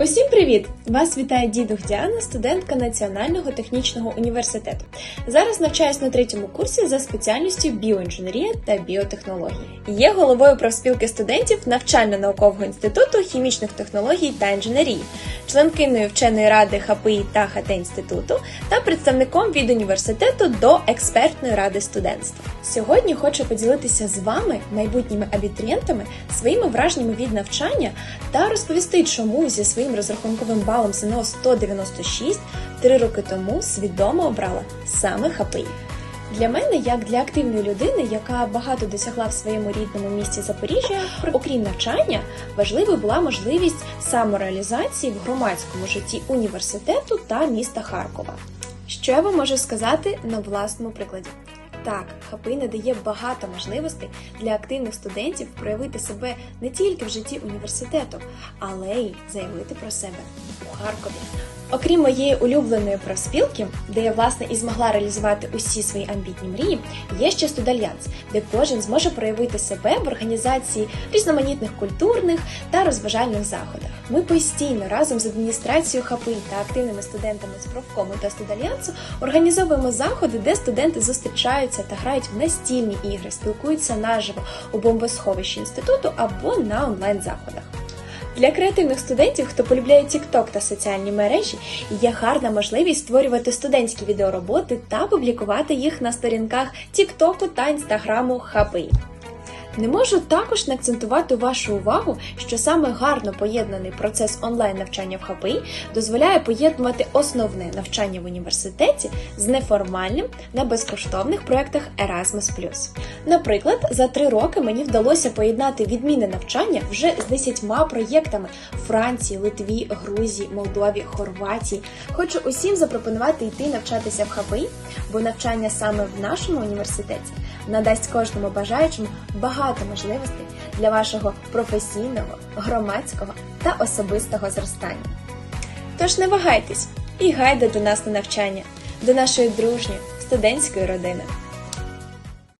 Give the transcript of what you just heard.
Усім привіт! Вас вітає дідух Діана, студентка Національного технічного університету. Зараз навчаюсь на третьому курсі за спеціальністю біоінженерія та біотехнології. Є головою профспілки студентів навчально-наукового інституту хімічних технологій та інженерії, членкиною вченої ради ХПІ та ХТ інституту та представником від університету до експертної ради студентства. Сьогодні хочу поділитися з вами, майбутніми абітурієнтами, своїми враженнями від навчання та розповісти, чому зі своїм розрахунковим балом ЗНО 196 три роки тому свідомо обрала саме ХПІ. Для мене, як для активної людини, яка багато досягла в своєму рідному місті Запоріжжя, окрім навчання, важливою була можливість самореалізації в громадському житті університету та міста Харкова. Що я вам можу сказати на власному прикладі? Так, ХПІ надає багато можливостей для активних студентів проявити себе не тільки в житті університету, але й заявити про себе у Харкові. Окрім моєї улюбленої профспілки, де я власне і змогла реалізувати усі свої амбітні мрії, є ще студальянс, де кожен зможе проявити себе в організації різноманітних культурних та розважальних заходах. Ми постійно разом з адміністрацією ХПІ та активними студентами з профкому та студальянсу організовуємо заходи, де студенти зустрічаються та грають в настільні ігри, спілкуються наживо у бомбосховищі інституту або на онлайн заходах. Для креативних студентів, хто полюбляє TikTok та соціальні мережі, є гарна можливість створювати студентські відеороботи та публікувати їх на сторінках TikTok та Інстаграму ХПІ. Не можу також не акцентувати вашу увагу, що саме гарно поєднаний процес онлайн навчання в ХПІ дозволяє поєднувати основне навчання в університеті з неформальним на безкоштовних проєктах Erasmus+. Наприклад, за три роки мені вдалося поєднати відмінне навчання вже з 10 проєктами Франції, Литві, Грузії, Молдові, Хорватії. Хочу усім запропонувати йти навчатися в ХПІ, бо навчання саме в нашому університеті надасть кожному бажаючому багато можливостей для вашого професійного, громадського та особистого зростання. Тож не вагайтесь і гайда до нас на навчання, до нашої дружньої студентської родини.